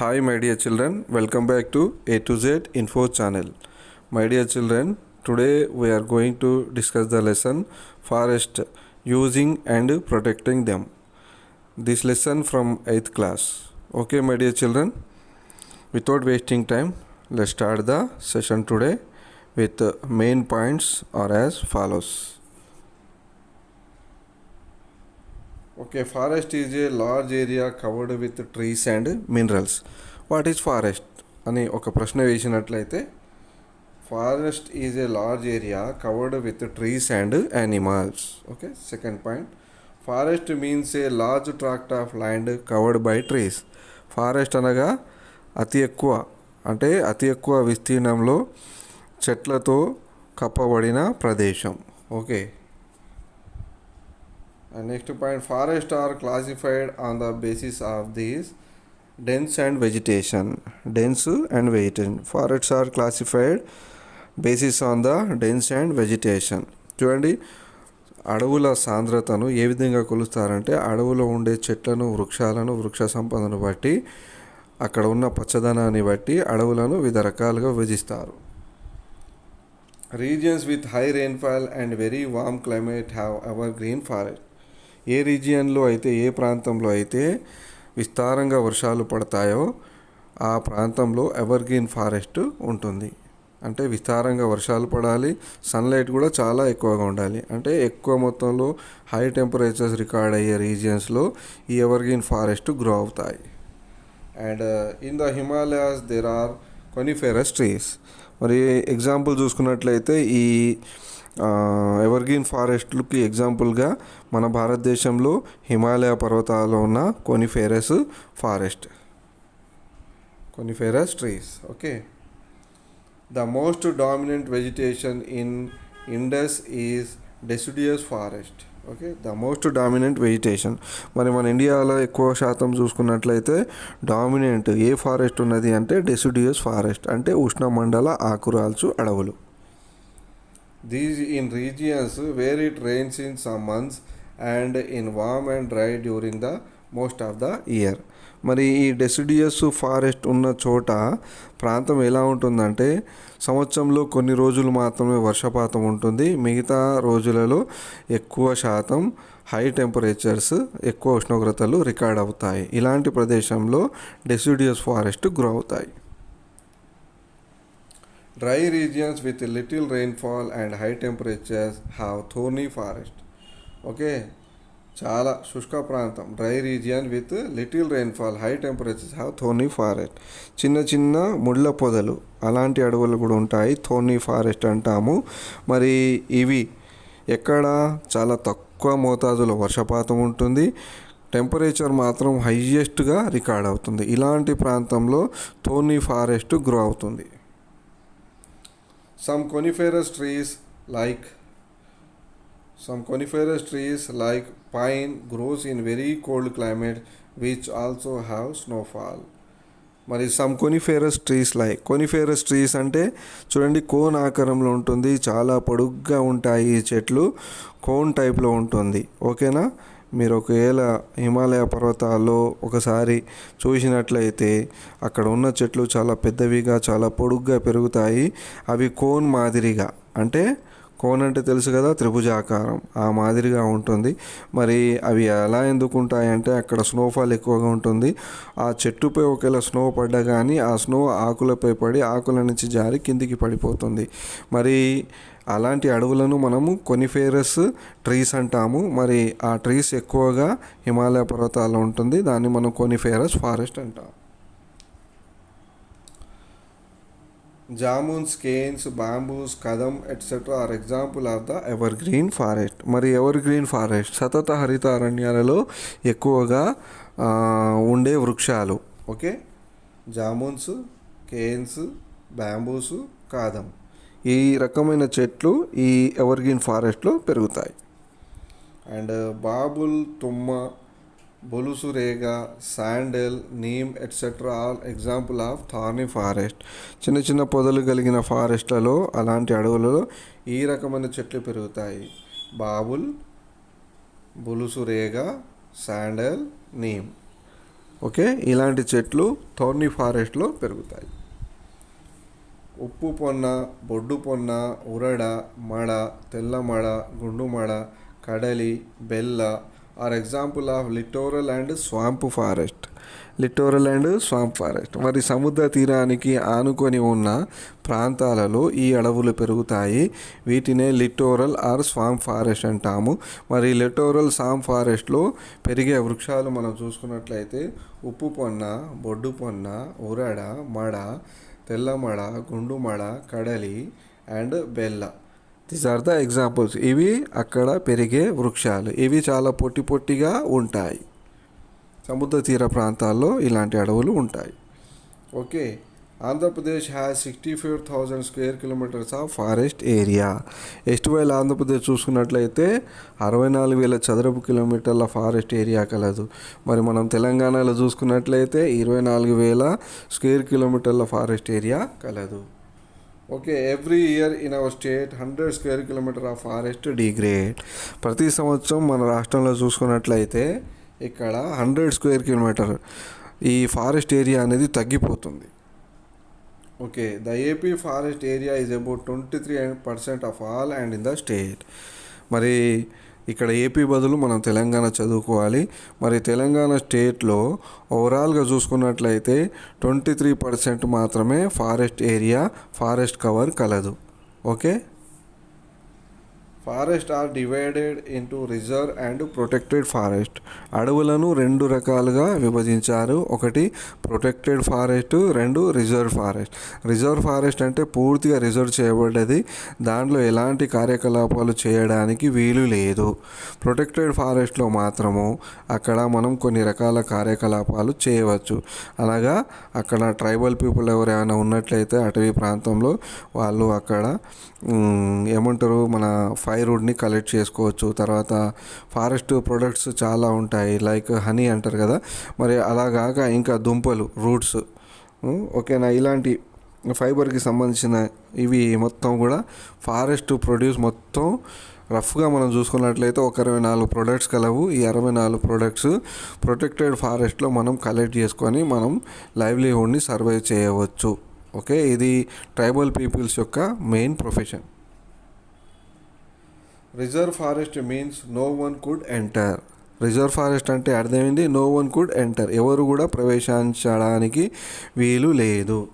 Hi, my dear children. Welcome back to A to Z Info channel. My dear children, today we are going to discuss the lesson Forest using and protecting them. This lesson from 8th class. Okay, my dear children. Without wasting time, let's start the session today with main points are as follows. Okay forest is a large area covered with trees and minerals. What is forest? అని ఒక ప్రశ్న వేసినట్లయితే forest is a large area covered with trees and animals. Okay second point. Forest means a large tract of land covered by trees. Forest అనగా అతి ఎక్కువ అంటే అతి ఎక్కువ విస్తీర్ణంలో చెట్లతో కప్పబడిన ప్రదేశం. Okay next point forest are classified on the basis of these dense and vegetation dense and vegetation forests are classified basis on the dense and vegetation చూడండి అడవుల సాంద్రతను ఏ విధంగా కొలుస్తారంటే అడవులో ఉండే చెట్లను వృక్షాలను వృక్ష సంపదను బట్టి అక్కడ ఉన్న పచ్చదనాన్ని బట్టి అడవులను వివిధ రకాలుగా విభజిస్తారు regions with high rainfall and very warm climate have evergreen forest ఏ రీజియన్లో అయితే ఏ ప్రాంతంలో అయితే విస్తారంగా వర్షాలు పడతాయో ఆ ప్రాంతంలో ఎవర్గ్రీన్ ఫారెస్ట్ ఉంటుంది. అంటే విస్తారంగా వర్షాలు పడాలి సన్లైట్ కూడా చాలా ఎక్కువగా ఉండాలి. అంటే ఎక్కువ మొత్తంలో హై టెంపరేచర్స్ రికార్డ్ అయ్యే రీజియన్స్లో ఈ ఎవర్గ్రీన్ ఫారెస్ట్ గ్రో అవుతాయి. And uh, in the Himalayas there are coniferous trees. మరి ఎగ్జాంపుల్ చూసుకున్నట్లయితే ఈ uh, ఎవర్గ్రీన్ ఫారెస్ట్లకి ఎగ్జాంపుల్గా మన భారతదేశంలో హిమాలయ పర్వతాల్లో ఉన్న coniferous forest. Coniferous trees. Okay. The most dominant vegetation in Indus is deciduous forest. Okay. The most dominant vegetation. మరి మన ఇండియాలో ఎక్కువ శాతం చూసుకున్నట్లయితే డామినెంట్ ఏ ఫారెస్ట్ ఉన్నది అంటే డెసిడియస్ ఫారెస్ట్ అంటే ఉష్ణమండల ఆకురాల్చు అడవులు. These in regions where it rains in some months and in warm and dry during the most of the year మరి ఈ డెసిడియస్ ఫారెస్ట్ ఉన్న చోట ప్రాంతం ఎలా ఉంటుందంటే సంవత్సరంలో కొన్ని రోజులు మాత్రమే వర్షపాతం ఉంటుంది. మిగతా రోజులలో ఎక్కువ శాతం హై టెంపరేచర్స్ ఎక్కువ ఉష్ణోగ్రతలు రికార్డ్ అవుతాయి. ఇలాంటి ప్రదేశంలో డెసిడియస్ ఫారెస్ట్ గ్రో అవుతాయి. Dry regions with little rainfall and high temperatures have thorny forest okay. చాలా శుష్క ప్రాంతం. Dry region with little rainfall high temperatures have thorny forest. చిన్న చిన్న ముళ్ళ పొదలు అలాంటి అడవులు కూడా ఉంటాయి. థోనీ ఫారెస్ట్ అంటాము. మరి ఇవి ఎక్కడ? చాలా తక్కువ మోతాదులో వర్షపాతం ఉంటుంది. టెంపరేచర్ మాత్రం హయ్యెస్ట్గా రికార్డ్ అవుతుంది. ఇలాంటి ప్రాంతంలో థోనీ ఫారెస్ట్ గ్రో అవుతుంది. Some coniferous trees like some coniferous trees like pine grows in very cold climate which also have snowfall. మరి some coniferous trees like coniferous trees అంటే చూడండి కోన్ ఆకారంలో ఉంటుంది చాలా పొడుగ్గా ఉంటాయి ఈ చెట్లు కోన్ టైప్లో ఉంటుంది. ఓకేనా మీరు ఒకవేళ హిమాలయ పర్వతాల్లో ఒకసారి చూసినట్లయితే అక్కడ ఉన్న చెట్లు చాలా పెద్దవిగా చాలా పొడుగ్గా పెరుగుతాయి. అవి కోన్ మాదిరిగా. అంటే కోన్ అంటే తెలుసు కదా త్రిభుజాకారం. ఆ మాదిరిగా ఉంటుంది. మరి అవి ఎలా ఎందుకుంటాయంటే అక్కడ స్నోఫాల్ ఎక్కువగా ఉంటుంది. ఆ చెట్టుపై ఒకవేళ స్నో పడ్డా కానీ ఆ స్నో ఆకులపై పడి ఆకుల నుంచి జారి కిందికి పడిపోతుంది. మరి అలాంటి అడవులను మనము కొనిఫేరస్ ట్రీస్ అంటాము. మరి ఆ ట్రీస్ ఎక్కువగా హిమాలయ పర్వతాల్లో ఉంటుంది. దాన్ని మనం కొనిఫేరస్ ఫారెస్ట్ అంటాం. Jamuns canes bamboos kadam etcetera are example of the evergreen forest మరి ఎవర్ గ్రీన్ ఫారెస్ట్ సతత హరిత అరణ్యాలలో ఎక్కువగా ఉండే వృక్షాలు. Okay? Jamuns canes bamboos kadam. ఈ రకమైన చెట్లు ఈ ఎవర్ గ్రీన్ ఫారెస్ట్లో పెరుగుతాయి. అండ్ బాబుల్ తుమ్మ బొలుసురేగ sandal neem etcetera all example of thorny forest చిన్న చిన్న పొదలు కలిగిన ఫారెస్ట్లలో అలాంటి అడవులలో ఈ రకమైన చెట్లు పెరుగుతాయి. బాబుల్ బొలుసురేగ శాండల్ నీమ్. ఓకే? ఇలాంటి చెట్లు థోర్నీ ఫారెస్ట్లో పెరుగుతాయి. ఉప్పు పొన్న బొడ్డు పొన్న ఉరడ మడ తెల్ల మడ గుండు మడ కడలి బెల్ల are example of littoral and swamp forest littoral and swamp forest మరి సముద్ర తీరానికి ఆనుకొని ఉన్న ప్రాంతాలలో ఈ అడవులు పెరుగుతాయి. వీటినే లిటోరల్ ఆర్ స్వాంప్ ఫారెస్ట్ అంటాము. మరి లిటోరల్ స్వాంప్ ఫారెస్ట్లో పెరిగే వృక్షాలు మనం చూసుకున్నట్లయితే ఉప్పు పొన్న బొడ్డు పొన్న ఉరడ మడ తెల్లమడ గుండుమడ కడలి అండ్ బెల్ల. దీస్ ఆర్ ద ఎగ్జాంపుల్స్ ఇవి అక్కడ పెరిగే వృక్షాలు. ఇవి చాలా పొట్టి పొట్టిగా ఉంటాయి. సముద్ర తీర ప్రాంతాల్లో ఇలాంటి అడవులు ఉంటాయి. Okay Andhra Pradesh has sixty four thousand square kilometres of forest area ఎస్ట్ while Andhra Pradesh చూసుకున్నట్లయితే అరవై నాలుగు వేల చదరపు కిలోమీటర్ల ఫారెస్ట్ ఏరియా కలదు. మరి మనం తెలంగాణలో చూసుకున్నట్లయితే ఇరవై నాలుగు వేల స్క్వేర్ కిలోమీటర్ల ఫారెస్ట్ ఏరియా కలదు. Okay every year in our state hundred square kilometre of forest degrade ప్రతి సంవత్సరం మన రాష్ట్రంలో చూసుకున్నట్లయితే ఇక్కడ హండ్రెడ్ స్క్వేర్ కిలోమీటర్ ఈ ఫారెస్ట్ ఏరియా అనేది తగ్గిపోతుంది. Okay the AP forest area is about twenty three percent of all and in the state మరి ఇక్కడ ఏపీ బదులు మనం తెలంగాణ చదువుకోవాలి. మరి తెలంగాణ స్టేట్లో ఓవరాల్గా చూసుకున్నట్లయితే ట్వంటీ త్రీ పర్సెంట్ మాత్రమే ఫారెస్ట్ ఏరియా ఫారెస్ట్ కవర్ కలదు. Okay? Forest are divided into reserve and protected forest. అడవులను రెండు రకాలుగా విభజించారు. ఒకటి ప్రొటెక్టెడ్ ఫారెస్ట్ రెండు రిజర్వ్ ఫారెస్ట్. రిజర్వ్ ఫారెస్ట్ అంటే పూర్తిగా రిజర్వ్ చేయబడ్డది. దాంట్లో ఎలాంటి కార్యకలాపాలు చేయడానికి వీలు లేదు. ప్రొటెక్టెడ్ ఫారెస్ట్లో మాత్రము అక్కడ మనం కొన్ని రకాల కార్యకలాపాలు చేయవచ్చు. అనగా అక్కడ ట్రైబల్ పీపుల్ ఎవరైనా ఉన్నట్లయితే అటవీ ప్రాంతంలో వాళ్ళు అక్కడ ఏమంటారు మన ఫైర్వుడ్ని కలెక్ట్ చేసుకోవచ్చు. తర్వాత ఫారెస్ట్ ప్రొడక్ట్స్ చాలా ఉంటాయి. లైక్ హనీ అంటారు కదా. మరి అలాగాక ఇంకా దుంపలు రూట్స్ ఓకేనా? ఇలాంటి ఫైబర్కి సంబంధించిన ఇవి మొత్తం కూడా ఫారెస్ట్ ప్రొడ్యూస్ మొత్తం రఫ్గా మనం చూసుకున్నట్లయితే ఒక అరవై నాలుగు ప్రొడక్ట్స్ కలవు. ఈ అరవై నాలుగు ప్రొడక్ట్స్ ప్రొటెక్టెడ్ ఫారెస్ట్లో మనం కలెక్ట్ చేసుకొని మనం లైవ్లీహుడ్ని సర్వైవ్ చేయవచ్చు. ఓకే? ఇది ట్రైబల్ పీపుల్స్ యొక్క main profession reserve forest means no one could enter. Reserve forest అంటే అర్థమైంది నో వన్ కుడ్ ఎంటర్. ఎవరు కూడా ప్రవేశించడానికి వీలు లేదు.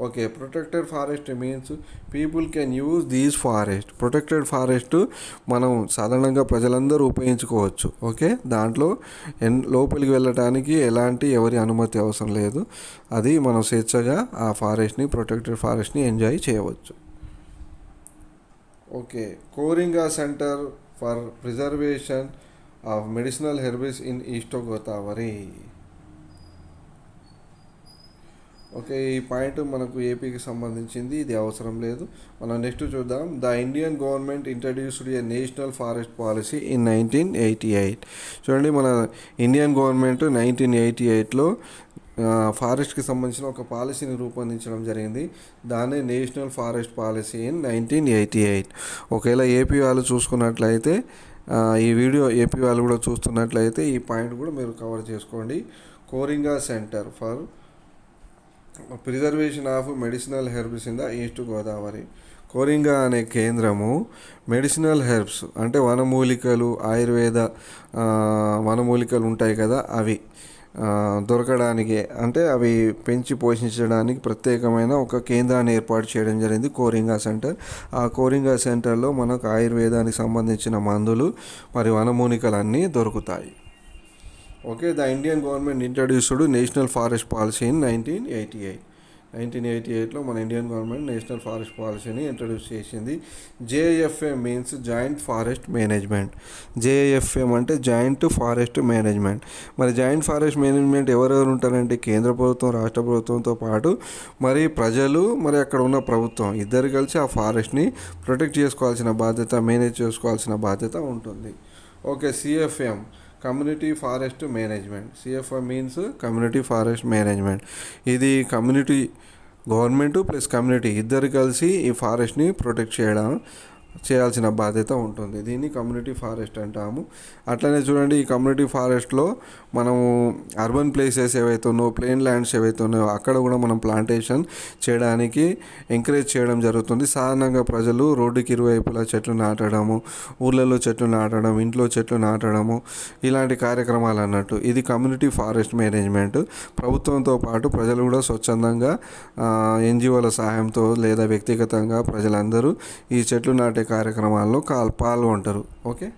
Okay protected forest means people can use these forest. Protected forest మనం సాధారణంగా ప్రజలందరూ ఉపయోగించుకోవచ్చు. ఓకే దాంట్లో ఎన్ లోపలికి వెళ్ళటానికి ఎలాంటి ఎవరి అనుమతి అవసరం లేదు. అది మనం స్వేచ్ఛగా ఆ ఫారెస్ట్ని ప్రొటెక్టెడ్ ఫారెస్ట్ని ఎంజాయ్ చేయవచ్చు. Okay. Coringa centre for preservation of medicinal herbs in East Godavari. Okay ఈ పాయింట్ మనకు ఏపీకి సంబంధించింది. ఇది అవసరం లేదు. మనం నెక్స్ట్ చూద్దాం. The Indian government introduced a national forest policy in nineteen eighty eight. చూడండి మన ఇండియన్ గవర్నమెంట్ నైన్టీన్ ఎయిటీ ఎయిట్లో ఫారెస్ట్కి సంబంధించిన ఒక పాలసీని రూపొందించడం జరిగింది. దాన్ని national forest policy in nineteen eighty eight. ఒకవేళ ఏపీ వాళ్ళు చూసుకున్నట్లయితే ఈ వీడియో ఏపీ వాళ్ళు కూడా చూస్తున్నట్లయితే ఈ పాయింట్ కూడా మీరు కవర్ చేసుకోండి. Coringa centre for preservation of medicinal herbs in the East Godavari. Coringa అనే కేంద్రము మెడిసినల్ హెర్బ్స్ అంటే వనమూలికలు ఆయుర్వేద వనమూలికలు ఉంటాయి కదా అవి. దొరకడానికి అంటే అవి పెంచి పోషించడానికి ప్రత్యేకమైన ఒక కేంద్రాన్ని ఏర్పాటు చేయడం జరిగింది కోరింగా సెంటర్. ఆ కోరింగా సెంటర్లో మనకు ఆయుర్వేదానికి సంబంధించిన మందులు మరియు వనమూనికలన్నీ దొరుకుతాయి. Okay the Indian government introduced national forest policy in nineteen eighty eight. Nineteen eighty ఎయిట్లో మన ఇండియన్ గవర్నమెంట్ నేషనల్ ఫారెస్ట్ పాలసీని ఇంట్రడ్యూస్ చేసింది. JFM means joint forest management. JFM అంటే జాయింట్ ఫారెస్ట్ మేనేజ్మెంట్. మరి జాయింట్ ఫారెస్ట్ మేనేజ్మెంట్ ఎవరెవరు ఉంటారంటే కేంద్ర ప్రభుత్వం రాష్ట్ర ప్రభుత్వంతో పాటు మరి ప్రజలు మరి అక్కడ ఉన్న ప్రభుత్వం. ఇద్దరు కలిసి ఆ ఫారెస్ట్ని ప్రొటెక్ట్ చేసుకోవాల్సిన బాధ్యత మేనేజ్ చేసుకోవాల్సిన బాధ్యత ఉంటుంది. Okay CFM. Community forest management. CFR means community forest management ఇది కమ్యూనిటీ గవర్నమెంట్ ప్లస్ కమ్యూనిటీ ఇద్దరు కలిసి ఈ ఫారెస్ట్ని ప్రొటెక్ట్ చేయడం. చేయాల్సిన బాధ్యత ఉంటుంది. దీన్ని కమ్యూనిటీ ఫారెస్ట్ అంటాము. అట్లనే చూడండి ఈ కమ్యూనిటీ ఫారెస్ట్లో మనము అర్బన్ ప్లేసెస్ ఏవైతే ఉన్నో ప్లెయిన్ ల్యాండ్స్ ఏవైతే ఉన్నాయో అక్కడ కూడా మనం ప్లాంటేషన్ చేయడానికి ఎంకరేజ్ చేయడం జరుగుతుంది. సాధారణంగా ప్రజలు రోడ్డుకి ఇరువైపులా చెట్లు నాటడము ఊళ్ళలో చెట్లు నాటడం ఇంట్లో చెట్లు నాటడము ఇలాంటి కార్యక్రమాలు అన్నట్టు. ఇది కమ్యూనిటీ ఫారెస్ట్ మేనేజ్మెంట్. ప్రభుత్వంతో పాటు ప్రజలు కూడా స్వచ్ఛందంగా ఎన్జిఓల సహాయంతో లేదా వ్యక్తిగతంగా ప్రజలందరూ ఈ చెట్లు నాటే కార్యక్రమాల్లో కాల్ పాల్గొంటారు. Okay?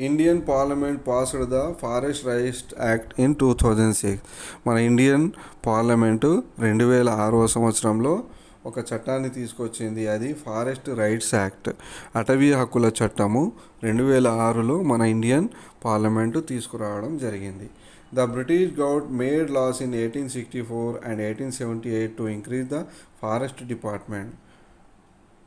Indian parliament passed the forest రైస్ట్ act in two thousand six. మన ఇండియన్ పార్లమెంటు రెండు వేల ఆరవ సంవత్సరంలో ఒక చట్టాన్ని తీసుకొచ్చింది. అది ఫారెస్ట్ రైట్స్ యాక్ట్. అటవీ హక్కుల చట్టము రెండు వేల ఆరులో మన ఇండియన్ పార్లమెంటు తీసుకురావడం జరిగింది. The British govt made laws in eighteen sixty four and eighteen seventy eight to increase the forest department.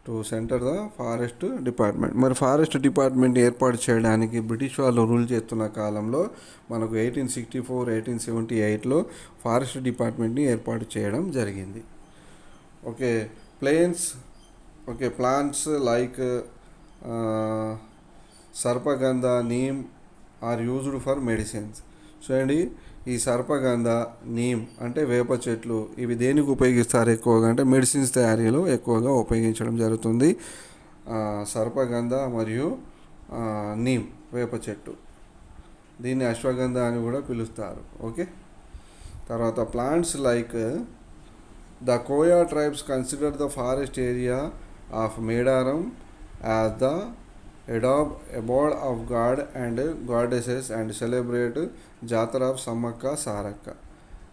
To centre the forest department. మరి ఫారెస్ట్ డిపార్ట్మెంట్ ఏర్పాటు చేయడానికి బ్రిటిష్ వాళ్ళు రూల్ చేస్తున్న కాలంలో మనకు eighteen sixty four eighteen seventy ఎయిట్లో forest డిపార్ట్మెంట్ని ఏర్పాటు చేయడం జరిగింది. Okay plains okay plants like sarpagandha neem are used for medicines. చూడండి ఈ సర్పగంధ నీమ్ అంటే వేప చెట్లు ఇవి దేనికి ఉపయోగిస్తారు ఎక్కువగా అంటే మెడిసిన్స్ తయారీలో ఎక్కువగా ఉపయోగించడం జరుగుతుంది. సర్పగంధ మరియు నీమ్ వేప చెట్టు. దీన్ని అశ్వగంధ అని కూడా పిలుస్తారు. ఓకే? తర్వాత plants like the Koya tribes consider the forest area of Medaram as the adobe abode of god and goddesses and celebrate jatara of Sammakka Sarakka.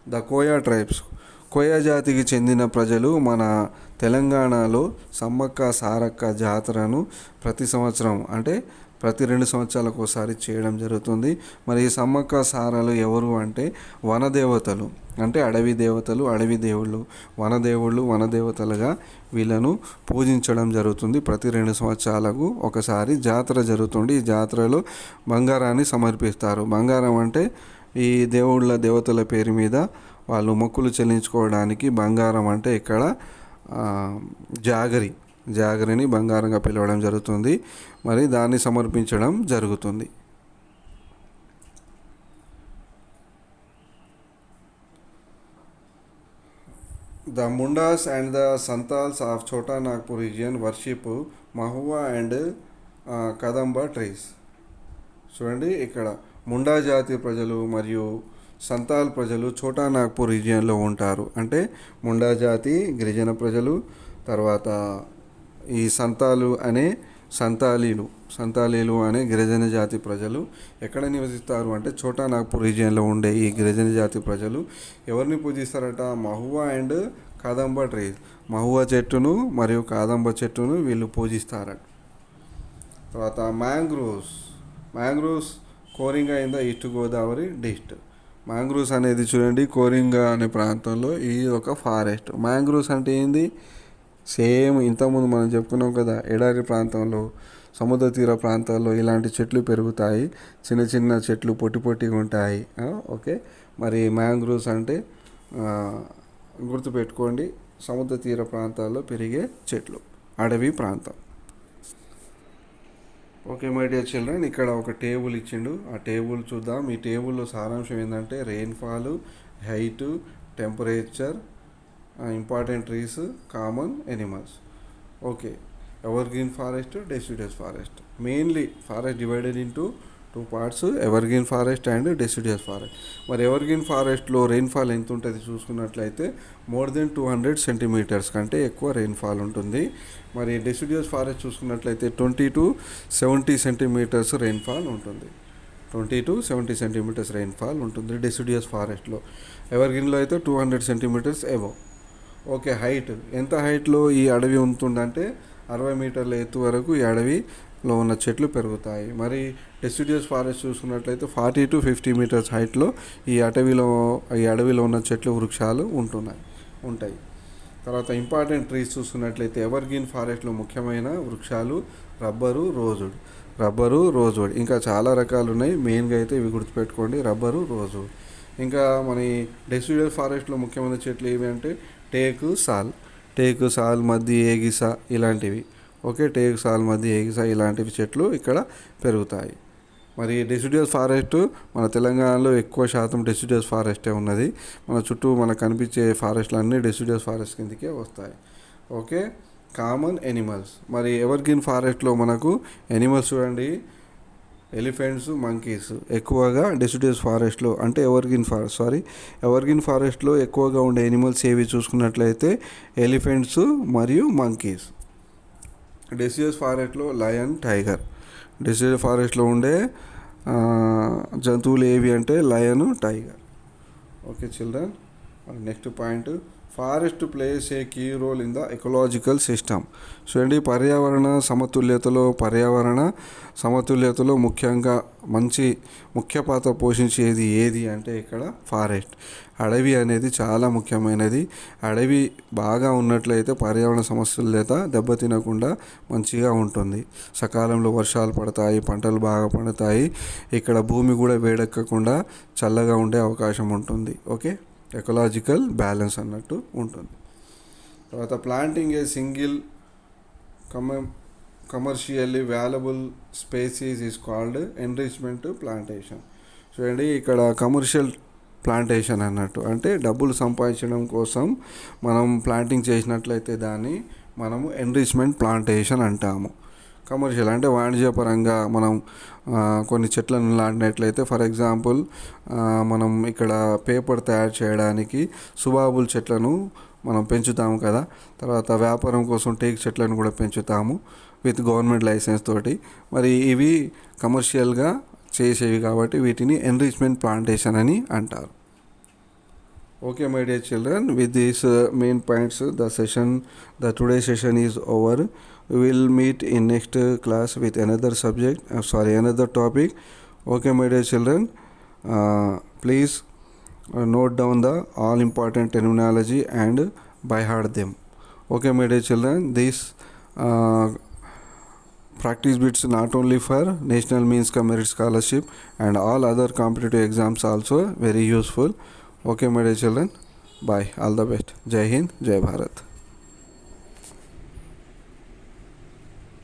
The Koya tribes Koya జాతికి చెందిన ప్రజలు మన తెలంగాణలో సమ్మక్క సారక్క జాతరను ప్రతి సంవత్సరం అంటే ప్రతి రెండు సంవత్సరాలకు ఒకసారి చేయడం జరుగుతుంది. మరి ఈ సమ్మక్క సారలు ఎవరు అంటే వనదేవతలు. అంటే అడవి దేవతలు అడవి దేవుళ్ళు. వనదేవుళ్ళు వనదేవతలుగా వీళ్ళను పూజించడం జరుగుతుంది. ప్రతి రెండు సంవత్సరాలకు ఒకసారి జాతర జరుగుతుంది. ఈ జాతరలో బంగారాన్ని సమర్పిస్తారు. బంగారం అంటే ఈ దేవుళ్ళ దేవతల పేరు మీద వాళ్ళు మొక్కులు చెల్లించుకోవడానికి బంగారం అంటే ఇక్కడ జాగరి. జాగరిని బంగారంగా పిలవడం జరుగుతుంది. మరి దాన్ని సమర్పించడం జరుగుతుంది. The Mundas and the Santals of Chota Nagpur region worship mahua and kadamba trees చూడండి ఇక్కడ ముండా జాతి ప్రజలు మరియు సంతాల్ ప్రజలు చోటా నాగ్పూర్ రీజియన్లో ఉంటారు. అంటే ముండా జాతి గిరిజన ప్రజలు తర్వాత ఈ సంతాలు అనే సంతాలీలు. సంతాలీలు అనే గిరిజన జాతి ప్రజలు ఎక్కడ నివసిస్తారు అంటే చోటా నాగ్పూర్ రీజియన్లో ఉండే ఈ గిరిజన జాతి ప్రజలు ఎవరిని పూజిస్తారట? Mahua and kadamba trees. Mahua చెట్టును మరియు కాదంబ చెట్టును వీళ్ళు పూజిస్తారట. తర్వాత mangroves. Mangroves Coringa in the East Godavari district mangroves అనేది చూడండి కోరింగ అనే ప్రాంతంలో ఇది ఒక ఫారెస్ట్. మ్యాంగ్రోవ్స్ అంటే ఏంది? సేమ్ ఇంతకుముందు మనం చెప్పుకున్నాం కదా ఎడారి ప్రాంతంలో సముద్ర తీర ప్రాంతాల్లో ఇలాంటి చెట్లు పెరుగుతాయి. చిన్న చిన్న చెట్లు పొట్టి పొట్టిగా ఉంటాయి. ఓకే? మరి మ్యాంగ్రోవ్స్ అంటే గుర్తుపెట్టుకోండి సముద్ర తీర ప్రాంతాల్లో పెరిగే చెట్లు అడవి ప్రాంతం. ఓకే మై డియర్ చిల్డ్రన్ ఇక్కడ ఒక టేబుల్ ఇచ్చిండు. ఆ టేబుల్ చూద్దాం. ఈ టేబుల్లో సారాంశం ఏంటంటే rainfall height temperature important trees common animals okay evergreen forest deciduous forest mainly forest divided into two parts evergreen forest and deciduous forest మరి ఎవర్ గ్రీన్ ఫారెస్ట్లో రెయిన్ఫాల్ ఎంత ఉంటుంది చూసుకున్నట్లయితే more than two hundred centimetres కంటే ఎక్కువ rainfall ఉంటుంది. మరి deciduous forest చూసుకున్నట్లయితే twenty to seventy centimetres rainfall ఉంటుంది. Twenty to seventy centimetres rainfall ఉంటుంది డెసిడియస్ ఫారెస్ట్లో ఎవర్ గ్రీన్లో అయితే two hundred centimetres ఎవో okay height. ఎంత హైట్లో ఈ అడవి ఉంటుందంటే అరవై మీటర్ల ఎత్తు వరకు ఈ అడవిలో ఉన్న చెట్లు పెరుగుతాయి. మరి డెసిడియస్ ఫారెస్ట్ చూసుకున్నట్లయితే ఫార్టీ టు ఫిఫ్టీ మీటర్స్ హైట్లో ఈ అటవీలో ఈ అడవిలో ఉన్న చెట్లు వృక్షాలు ఉంటున్నాయి ఉంటాయి. తర్వాత ఇంపార్టెంట్ ట్రీస్ చూసుకున్నట్లయితే ఎవర్ గ్రీన్ ఫారెస్ట్లో ముఖ్యమైన వృక్షాలు రబ్బరు రోజుడ్. Rubber rosewood. ఇంకా చాలా రకాలు ఉన్నాయి. మెయిన్గా అయితే ఇవి గుర్తుపెట్టుకోండి. Rubber rosewood. ఇంకా మన డెసిడియస్ ఫారెస్ట్లో ముఖ్యమైన చెట్లు ఏవి అంటే టేకు సాల్. టేకు సాల్ మద్ది ఏగిస ఇలాంటివి. ఓకే టేకు సాల్ మధ్య ఏగిస ఇలాంటివి చెట్లు ఇక్కడ పెరుగుతాయి. మరి డెసిడియస్ ఫారెస్ట్ మన తెలంగాణలో ఎక్కువ శాతం డెసిడియస్ ఫారెస్టే ఉన్నది. మన చుట్టూ మనకు కనిపించే ఫారెస్ట్లు అన్నీ డెసిడియస్ ఫారెస్ట్ కిందకే వస్తాయి. Okay common animals. మరి ఎవర్గ్రీన్ ఫారెస్ట్లో మనకు ఎనిమల్స్ చూడండి. Elephants monkeys. ఎక్కువగా డెసిడియస్ ఫారెస్ట్లో అంటే ఎవర్గ్రీన్ ఫారెస్ట్ సారీ ఎవర్గ్రీన్ ఫారెస్ట్లో ఎక్కువగా ఉండే ఎనిమల్స్ ఏవి చూసుకున్నట్లయితే ఎలిఫెంట్స్ మరియు మంకీస్. డెసిడియస్ ఫారెస్ట్లో లయన్ టైగర్. డెసిడియస్ ఫారెస్ట్లో ఉండే జంతువులు ఏవి అంటే lion tiger. Okay children. Next point. Forest plays a key role in the ecological system. చూడండి పర్యావరణ సమతుల్యతలో పర్యావరణ సమతుల్యతలో ముఖ్యంగా మంచి ముఖ్య పాత్ర పోషించేది ఏది అంటే ఇక్కడ ఫారెస్ట్. అడవి అనేది చాలా ముఖ్యమైనది. అడవి బాగా ఉన్నట్లయితే పర్యావరణ సమస్యలేత దెబ్బతినకుండా మంచిగా ఉంటుంది. సకాలంలో వర్షాలు పడతాయి పంటలు బాగా పండుతాయి. ఇక్కడ భూమి కూడా వేడెక్కకుండా చల్లగా ఉండే అవకాశం ఉంటుంది. ఓకే? ఎకలాజికల్ బ్యాలెన్స్ అన్నట్టు ఉంటుంది. తర్వాత planting a single com commercially valuable species is called enrichment plantation. చూడండి ఇక్కడ కమర్షియల్ ప్లాంటేషన్ అన్నట్టు. అంటే డబ్బులు సంపాదించడం కోసం మనం ప్లాంటింగ్ చేసినట్లయితే దాన్ని మనము ఎన్రిచ్మెంట్ ప్లాంటేషన్ అంటాము. కమర్షియల్ అంటే వాణిజ్యపరంగా మనం కొన్ని చెట్లను నాటినట్లయితే ఫర్ ఎగ్జాంపుల్ మనం ఇక్కడ పేపర్ తయారు చేయడానికి సుబాబుల్ చెట్లను మనం పెంచుతాము కదా. తర్వాత వ్యాపారం కోసం టేక్ చెట్లను కూడా పెంచుతాము విత్ గవర్నమెంట్ లైసెన్స్ తోటి. మరి ఇవి కమర్షియల్గా చేసేవి కాబట్టి వీటిని ఎన్రిచ్మెంట్ ప్లాంటేషన్ అని అంటారు. Okay, my dear children, with these uh, main points, the session, the today session is over. We will meet in next uh, class with another subject, uh, sorry, another topic. Okay, my dear children, uh, please uh, note down the all important terminology and by heart them. Okay, my dear children, this uh, practice bits not only for national means merit scholarship and all other competitive exams also very useful. Okay मेरे children bye all the best Jai Hind Jai Bharat